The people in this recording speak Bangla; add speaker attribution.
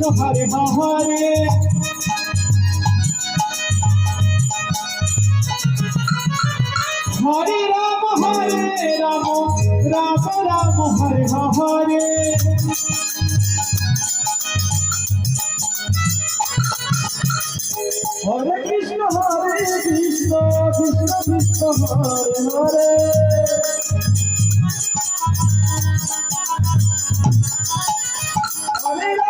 Speaker 1: কৃষ্ণ হরে মহারে হরে রাম হরে রাম রাম রাম হরে হরে হরে কৃষ্ণ হরে কৃষ্ণ কৃষ্ণ কৃষ্ণ হরে হরে হরে রাম